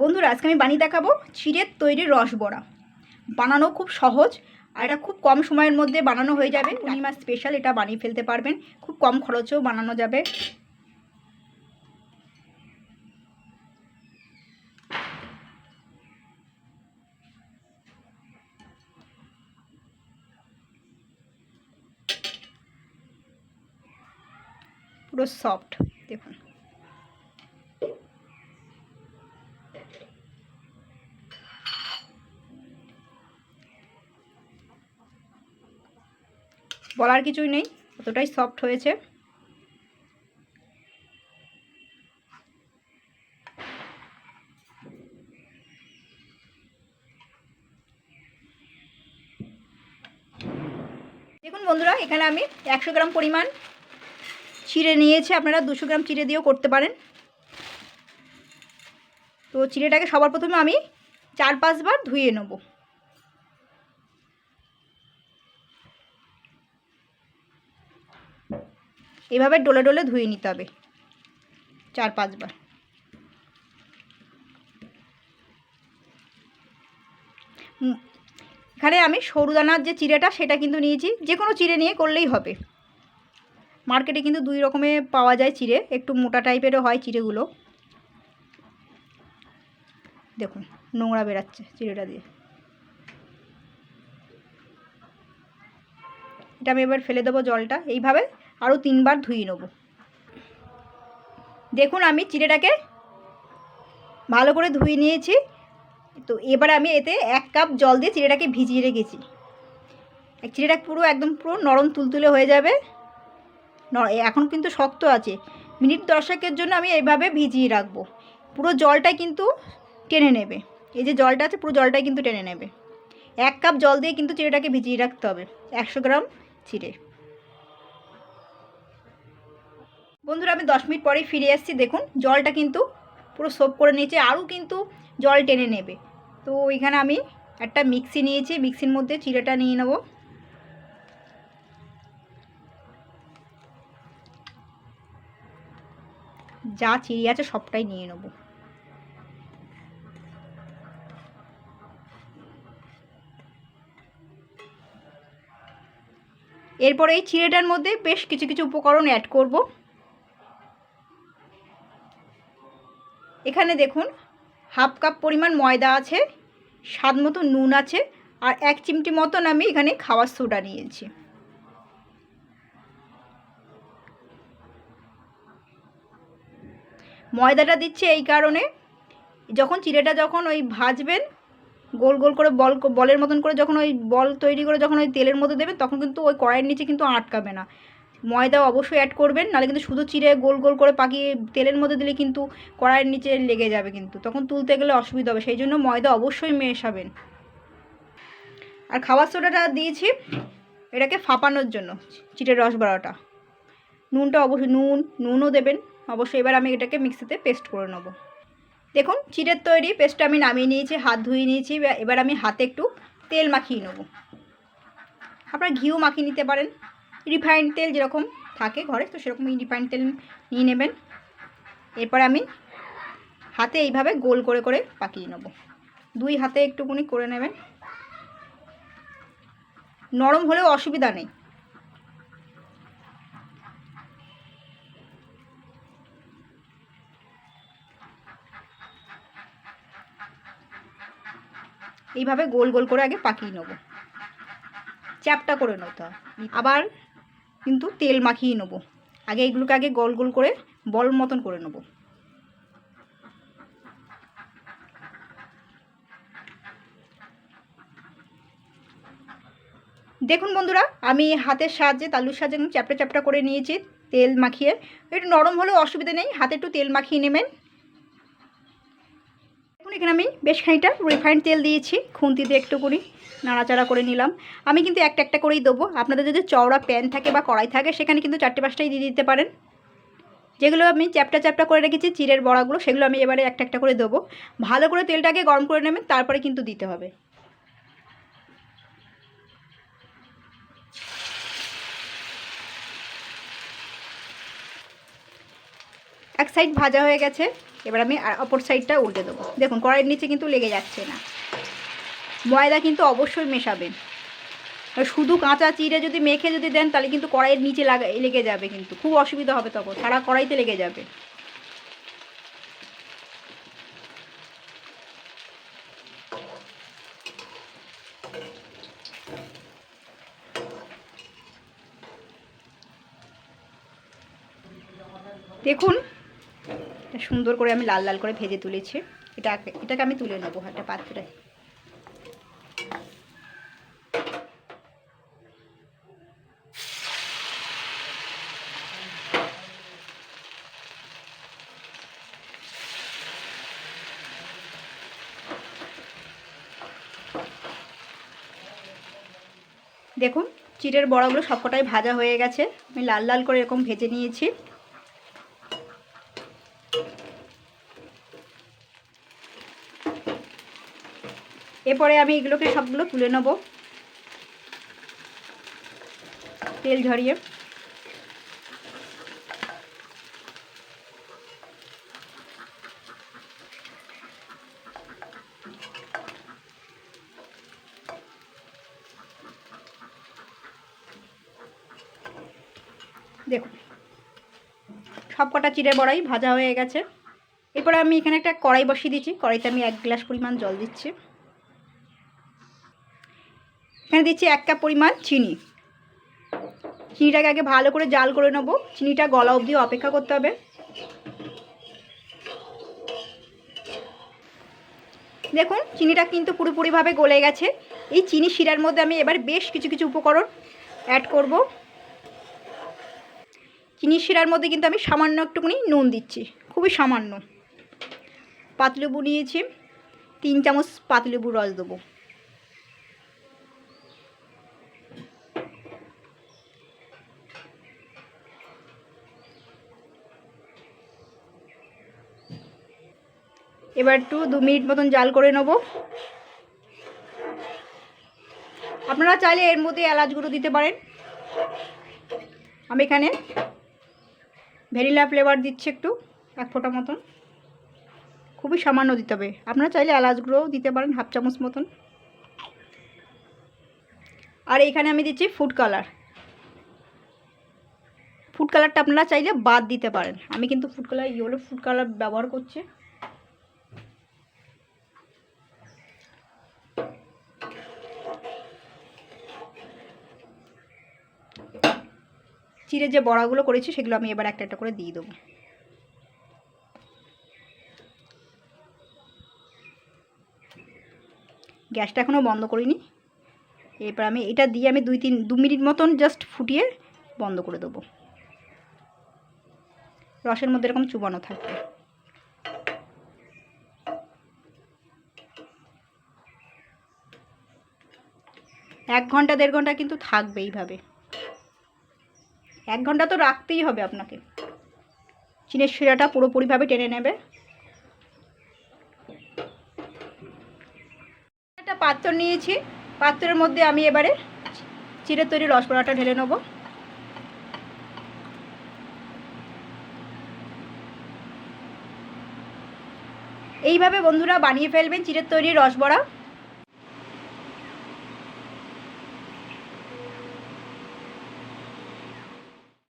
বন্ধুরা, আজকে আমি বানিয়ে দেখাবো চিড়ের তৈরি রস বড়া। বানানো খুব সহজ আর এটা খুব কম সময়ের মধ্যে বানানো হয়ে যাবে। পূর্ণিমা স্পেশাল এটা বানিয়ে ফেলতে পারবেন। খুব কম খরচেও বানানো যাবে। পুরো সফট দেখুন। বলার কিছুই নেই অতটাই সফট হয়েছে। দেখুন বন্ধুরা, এখানে আমি একশো গ্রাম পরিমাণ চিড়ে নিয়েছি, আপনারা দুশো গ্রাম চিড়ে দিয়েও করতে পারেন। তো চিড়েটাকে সবার প্রথমে আমি চার পাঁচবার ধুয়ে নেব। এভাবে ডোলে ডলে ধুয়ে নিতে হবে। চার পাঁচবার। এখানে আমি সরু দানার যে চিড়েটা, সেটা কিন্তু নিয়েছি। যে কোনো চিড়ে নিয়ে করলেই হবে। মার্কেটে কিন্তু দুই রকমে পাওয়া যায় চিড়ে। একটু মোটা টাইপেরও হয় চিড়েগুলো। দেখুন, নোংরা বেরাচ্ছে চিড়েটা দিয়ে। এটা আমি এবার ফেলে দেবো জলটা। এইভাবে আরও তিনবার ধুয়ে নেব। দেখুন আমি চিড়েটাকে ভালো করে ধুয়ে নিয়েছি। তো এবার আমি এতে এক কাপ জল দিয়ে চিড়েটাকে ভিজিয়ে রেখেছি। চিড়েটা পুরো একদম পুরো নরম তুলতুলে হয়ে যাবে। এখন কিন্তু শক্ত আছে। মিনিট দশেকের জন্য আমি এইভাবে ভিজিয়ে রাখব। পুরো জলটাই কিন্তু টেনে নেবে। এই যে জলটা আছে, পুরো জলটাই কিন্তু টেনে নেবে। এক কাপ জল দিয়ে কিন্তু চিড়েটাকে ভিজিয়ে রাখতে হবে। একশো গ্রাম চিড়ে। বন্ধুরা, আমি দশ মিনিট পরেই ফিরে এসেছি। দেখুন, জলটা কিন্তু পুরো সোপ করে নিয়েছে, আরও কিন্তু জল টেনে নেবে। তো ওইখানে আমি একটা মিক্সি নিয়েছি, মিক্সির মধ্যে চিড়েটা নিয়ে নেব। যা চিড়ি আছে সবটাই নিয়ে নেব। এরপর এই চিড়েটার মধ্যে বেশ কিছু কিছু উপকরণ অ্যাড করব। এখানে দেখুন, হাফ কাপ পরিমাণ ময়দা আছে, স্বাদ মতো নুন আছে, আর এক চিমটি মতন আমি এখানে খাওয়ার সোডা নিয়েছি। ময়দাটা দিচ্ছে এই কারণে, যখন চিড়েটা যখন ওই ভাজবেন, গোল গোল করে বল, বলের মতন করে যখন ওই বল তৈরি করে যখন ওই তেলের মধ্যে দেবেন, তখন কিন্তু ওই কড়াইয়ের নিচে কিন্তু আটকাবে না। ময়দা অবশ্যই অ্যাড করবেন, নাহলে কিন্তু শুধু চিড়ে গোল গোল করে পাকিয়ে তেলের মধ্যে দিলে কিন্তু কড়াইয়ের নিচে লেগে যাবে কিন্তু। তখন তুলতে গেলে অসুবিধা হবে, সেই জন্য ময়দা অবশ্যই মেশাবেন। আর খাবার সোডাটা দিয়েছি, এটাকে ফাঁপানোর জন্য চিটের রস বড়াটা। নুনটা অবশ্যই, নুন, নুনও দেবেন, অবশ্যই এবার আমি এটাকে মিক্সিতে পেস্ট করে নেব। দেখুন চিটের তৈরি পেস্টটা আমি নামিয়ে নিয়েছি, হাত ধুয়ে নিয়েছি, এবার আমি হাতে একটু তেল মাখিয়ে নেব। আপনারা ঘিও মাখিয়ে নিতে পারেন। রিফাইন্ড তেল যেরকম থাকে ঘরে, তো সেরকমই রিফাইন্ড তেল নিয়ে নেবেন। এরপর আমি হাতে এইভাবে গোল করে করে পাকিয়ে নেব। দুই হাতে একটুকুনি করে নেবেন। নরম হলেও অসুবিধা নেই। এইভাবে গোল গোল করে আগে পাকিয়ে নেব। চ্যাপটা করে নিতে হয় আবার কিন্তু তেল মাখিয়ে নেব। আগে এগুলোকে আগে গোল গোল করে বল মতন করে নেব। দেখুন বন্ধুরা, আমি হাতের সাহায্যে, তালুর সাহায্যে চ্যাপটা চ্যাপটা করে নিয়েছি তেল মাখিয়ে। একটু নরম হলেও অসুবিধা নেই, হাতে একটু তেল মাখিয়ে নেবেন। এখানে আমি বেশ খানিকটা রিফাইন্ড তেল দিয়েছি, খুন্তি দিয়ে একটু করি নাড়াচাড়া করে নিলাম। আমি কিন্তু একটা একটা করেই দেবো। আপনাদের যদি চওড়া প্যান থাকে বা কড়াই থাকে, সেখানে কিন্তু চারটে পাঁচটাই দিয়ে দিতে পারেন। যেগুলো আমি চ্যাপটা চ্যাপটা করে রেখেছি চিরের বড়াগুলো, সেগুলো আমি এবারে একটা একটা করে দেবো। ভালো করে তেলটাকে গরম করে নেবেন, তারপরে কিন্তু দিতে হবে। এক সাইড ভাজা হয়ে গেছে, এবার আমি অপর সাইডটা উল্টে দেবো। দেখুন, কড়াইয়ের নিচে কিন্তু লেগে যাচ্ছে না। ময়দা কিন্তু অবশ্যই মেশাবেন। শুধু কাঁচা চিড়ে যদি মেখে যদি দেন, তাহলে কিন্তু কড়াইয়ের নিচে লাগা যাবে কিন্তু। খুব অসুবিধা হবে তখন, সারা কড়াইতে লেগে যাবে। দেখুন সুন্দর করে আমি লাল লাল করে ভেজে তুলেছি। এটা এটাকে আমি তুলে নেব একটা পাত্রে দেখুন, চিড়ের বড়াগুলো সবকটাই ভাজা হয়ে গেছে। আমি লাল লাল করে এরকম ভেজে নিয়েছি। এরপরে আমি এগুলোকে সবগুলো তুলে নেব। তেল ঝরিয়ে দেখুন সব কটা চিড়ে বড়াই ভাজা হয়ে গেছে। এরপরে আমি এখানে একটা কড়াই বসিয়ে দিচ্ছি। কড়াইতে আমি এক গ্লাস পরিমাণ জল দিচ্ছি। এখানে দিচ্ছি এক কাপ পরিমাণ চিনি। চিনিটাকে আগে ভালো করে জাল করে নেব। চিনিটা গলা অবধি অপেক্ষা করতে হবে। দেখুন, চিনিটা কিন্তু পুরোপুরিভাবে গলে গেছে। এই চিনি শিরার মধ্যে আমি এবার বেশ কিছু কিছু উপকরণ অ্যাড করব। চিনি শিরার মধ্যে কিন্তু আমি সামান্য একটুখানি নুন দিচ্ছি। খুবই সামান্য। পাতলেবু নিয়েছি। তিন চামচ পাতলেবুর রস দেবো। এবার একটু দু মিনিট মতন জাল করে নেব। আপনারা চাইলে এর মধ্যে এলাচ গুঁড়ো দিতে পারেন। আমি এখানে ভ্যানিলা ফ্লেভার দিচ্ছি একটু, এক ফোঁটা মতন। খুবই সামান্য দিতে হবে। আপনারা চাইলে এলাচ গুঁড়োও দিতে পারেন, হাফ চামচ মতন। আর এইখানে আমি দিচ্ছি ফুড কালার। ফুড কালারটা আপনারা চাইলে বাদ দিতে পারেন। আমি কিন্তু food colour, yellow food colour ব্যবহার করছি। চিড়ে যে বড়াগুলো করেছি, সেগুলো আমি এবার একটা একটা করে দিয়ে দেবো। গ্যাসটা এখনও বন্ধ করিনি। এরপর আমি এটা দিয়ে আমি দুই তিন, দু মিনিট মতন জাস্ট ফুটিয়ে বন্ধ করে দেবো। রসের মধ্যে এরকম চুবানো থাকবে। এক ঘণ্টা, দেড় ঘণ্টা কিন্তু থাকবে এইভাবে। এক ঘণ্টা তো রাখতেই হবে আপনাকে। চিনের শিরাটা পুরোপুরিভাবে টেনে নেবে। একটা পাত্র নিয়েছি, পাত্রের মধ্যে আমি এবারে চিড়ের তৈরি রসগোল্লাটা ঢেলে নেব। এইভাবে বন্ধুরা বানিয়ে ফেলবেন চিড়ের তৈরি রসবড়া